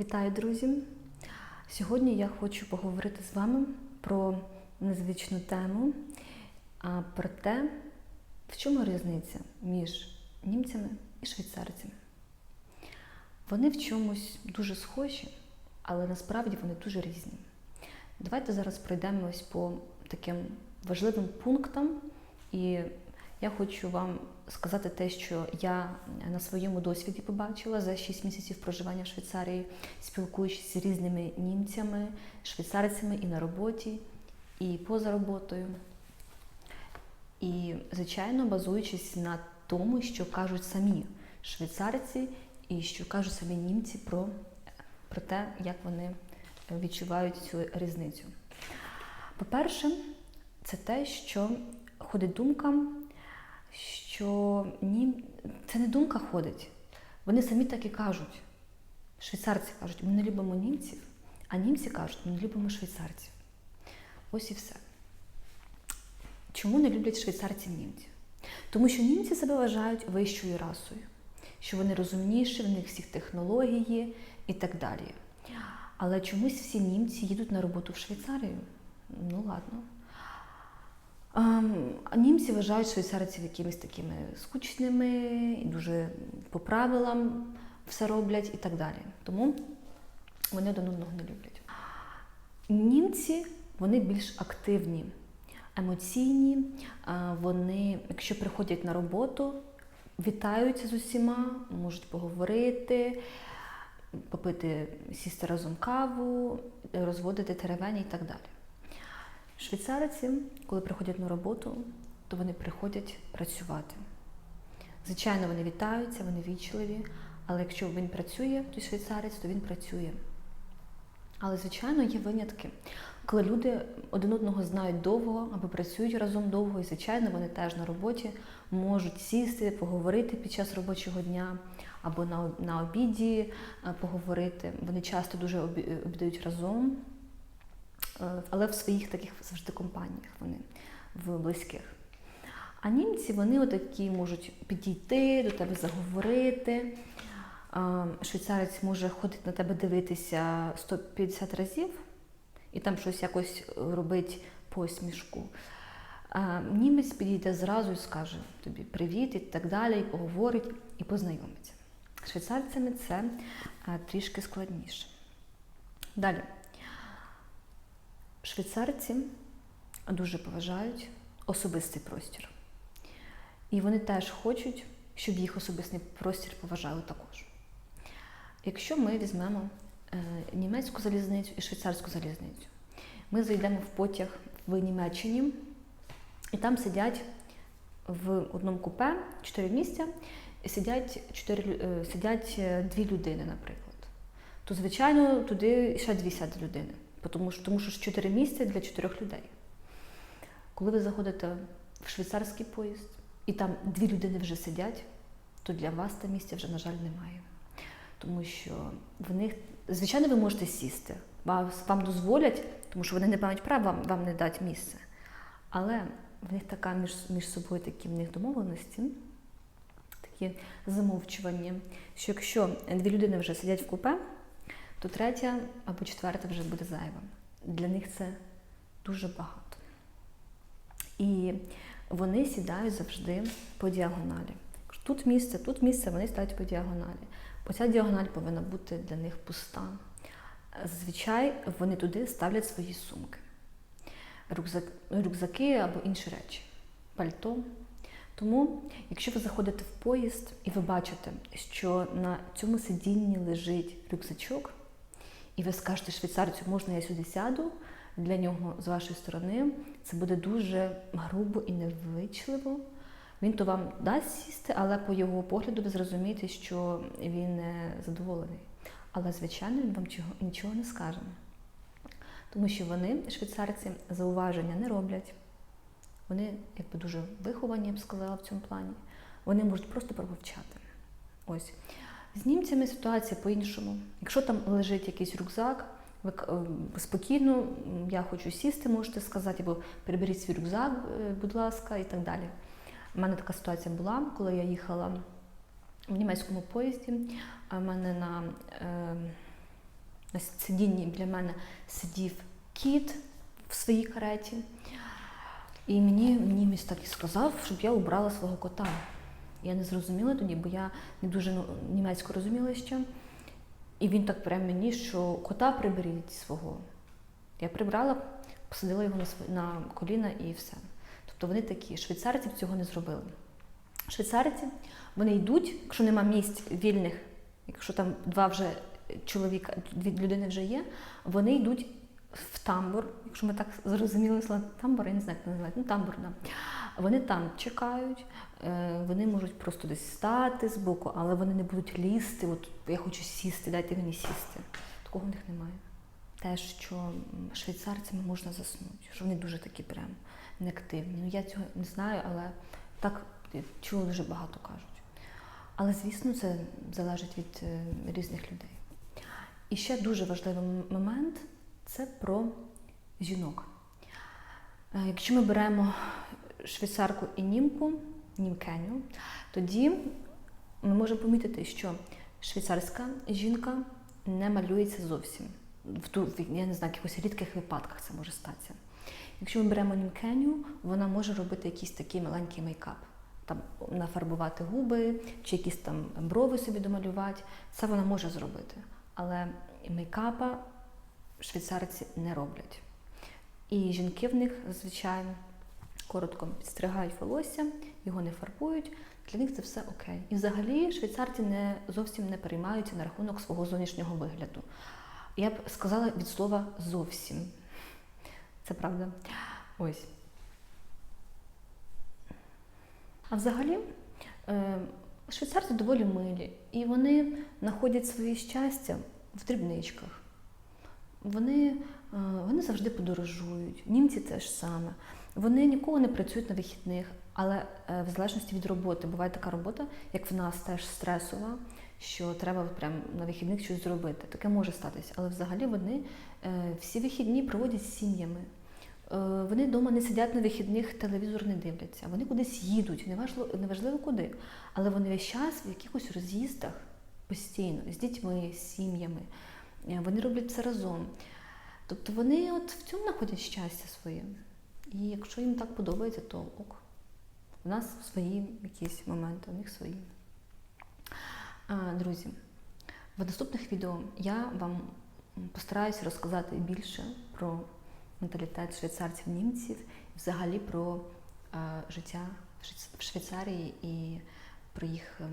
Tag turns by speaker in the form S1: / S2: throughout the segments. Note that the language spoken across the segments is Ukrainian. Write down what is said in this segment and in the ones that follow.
S1: Вітаю, друзі! Сьогодні я хочу поговорити з вами про незвичну тему, а про те, в чому різниця між німцями і швейцарцями. Вони в чомусь дуже схожі, але насправді вони дуже різні. Давайте зараз пройдемось по таким важливим пунктам, і я хочу вам сказати те, що я на своєму досвіді побачила за 6 місяців проживання в Швейцарії, спілкуючись з різними німцями, швейцарцями і на роботі, і поза роботою. І, звичайно, базуючись на тому, що кажуть самі швейцарці і що кажуть самі німці про, про те, як вони відчувають цю різницю. По-перше, це те, що ходить думка, що ні, це не думка ходить. Вони самі так і кажуть. Швейцарці кажуть, ми не любимо німців, а німці кажуть, ми не любимо швейцарців. Ось і все. Чому не люблять швейцарців німців? Тому що німці себе вважають вищою расою, що вони розумніші, в них всіх технології і так далі. Але чомусь всі німці їдуть на роботу в Швейцарію. Ну ладно. А німці вважають швейцарців якимись такими скучними, і дуже по правилам все роблять і так далі. Тому вони один одного не люблять. Німці вони більш активні, емоційні. Вони, якщо приходять на роботу, вітаються з усіма, можуть поговорити, попити, сісти разом каву, розводити теревені і так далі. Швейцарці, коли приходять на роботу, то вони приходять працювати. Звичайно, вони вітаються, вони вічливі, але якщо він працює, той швейцарець, то він працює. Але, звичайно, є винятки, коли люди один одного знають довго або працюють разом довго, і, звичайно, вони теж на роботі можуть сісти, поговорити під час робочого дня або на, обіді поговорити. Вони часто дуже обідають разом. Але в своїх таких завжди компаніях вони в близьких. А німці вони отакі можуть підійти, до тебе заговорити. Швейцарець може ходити на тебе дивитися 150 разів і там щось якось робить посмішку. Німець підійде зразу і скаже тобі привіт і так далі, і поговорить, і познайомиться. Швейцарцями це трішки складніше. Далі. Швейцарці дуже поважають особистий простір. І вони теж хочуть, щоб їх особистий простір поважали також. Якщо ми візьмемо німецьку залізницю і швейцарську залізницю, ми зайдемо в потяг в Німеччині, і там сидять в одному купе 4 місця, і сидять 4, сидять дві людини, наприклад. То, звичайно, туди ще дві сядуть людини. Тому що, тому що ж 4 місця для 4 людей. Коли ви заходите в швейцарський поїзд, і там дві людини вже сидять, то для вас там місця вже, на жаль, немає. Тому що в них, звичайно, ви можете сісти, вам, вам дозволять, тому що вони не мають права вам, вам не дати місце. Але в них така між, між собою такі в них домовленості, такі замовчування, що якщо дві людини вже сидять в купе, то третя або четверта вже буде зайва. Для них це дуже багато. І вони сідають завжди по діагоналі. Тут місце, тут місце, вони сідають по діагоналі. Оця діагональ повинна бути для них пуста. Зазвичай вони туди ставлять свої сумки, рюкзаки або інші речі, пальто. Тому, якщо ви заходите в поїзд і ви бачите, що на цьому сидінні лежить рюкзачок, і ви скажете швейцарцю, можна я сюди сяду, для нього з вашої сторони це буде дуже грубо і невичливо. Він то вам дасть сісти, але по його погляду ви зрозумієте, що він не задоволений. Але, звичайно, він вам нічого не скаже. Тому що вони, швейцарці, зауваження не роблять. Вони, якби дуже виховані, я б сказала, в цьому плані. Вони можуть просто промовчати. Ось. З німцями ситуація по-іншому. Якщо там лежить якийсь рюкзак, ви спокійно, я хочу сісти, можете сказати, або приберіть свій рюкзак, будь ласка, і так далі. У мене така ситуація була, коли я їхала в німецькому поїзді, а в мене на е, На сидінні біля мене сидів кіт в своїй кареті. І мені німець так і сказав, щоб я убрала свого кота. Я не зрозуміла тоді, бо я не дуже ну, німецько розуміла ще. І він так прям мені, що кота приберіть свого. Я прибрала, посадила його на, на коліна і все. Тобто вони такі, швейцарці цього не зробили. Швейцарці, вони йдуть, якщо нема місць вільних, якщо там два вже чоловіка, дві людини вже є, вони йдуть в тамбур, якщо ми так зрозуміли тамбур, я не знаю, як називають, ну тамбур, да. Вони там чекають, е, вони можуть просто десь стати збоку, але вони не будуть лізти. От я хочу сісти, дайте мені сісти. Такого в них немає. Те, що швейцарцями можна заснути, що вони дуже такі прям неактивні. Ну я цього не знаю, але так чула дуже багато кажуть. Але звісно, це залежить від е, різних людей. І ще дуже важливий момент це про жінок. Е, Якщо ми беремо швейцарку і німку, німкеню, тоді ми можемо помітити, що швейцарська жінка не малюється зовсім. В ту, я не знаю, в якихось рідких випадках це може статися. Якщо ми беремо німкеню, вона може робити якийсь такий маленький мейкап. Там нафарбувати губи чи якісь там брови собі домалювати. Це вона може зробити. Але мейкапа швейцарці не роблять. І жінки в них зазвичай коротко підстригають волосся, його не фарбують. Для них це все окей. І взагалі швейцарці не зовсім не переймаються на рахунок свого зовнішнього вигляду. Я б сказала від слова зовсім. Це правда. Ось. А взагалі, е, швейцарці доволі милі, і вони знаходять своє щастя в дрібничках. Вони, вони завжди подорожують, німці теж саме. Вони ніколи не працюють на вихідних, але е, в залежності від роботи буває така робота, як в нас теж стресова, що треба прям на вихідних щось зробити. Таке може статися. Але взагалі вони е, всі вихідні проводять з сім'ями. Е, Вони вдома не сидять на вихідних, телевізор не дивляться. Вони кудись їдуть, неважливо, неважливо куди. Але вони весь час в якихось роз'їздах постійно, з дітьми, з сім'ями. Е, Вони роблять це разом. Тобто вони от в цьому знаходять щастя своє. І якщо їм так подобається, то ок. У нас свої якісь моменти, у них свої. А, друзі, в наступних відео я вам постараюся розказати більше про менталітет швейцарців, німців, і взагалі про е, життя в Швейцарії і про їх е,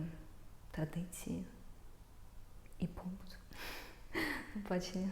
S1: традиції і побут. До побачення.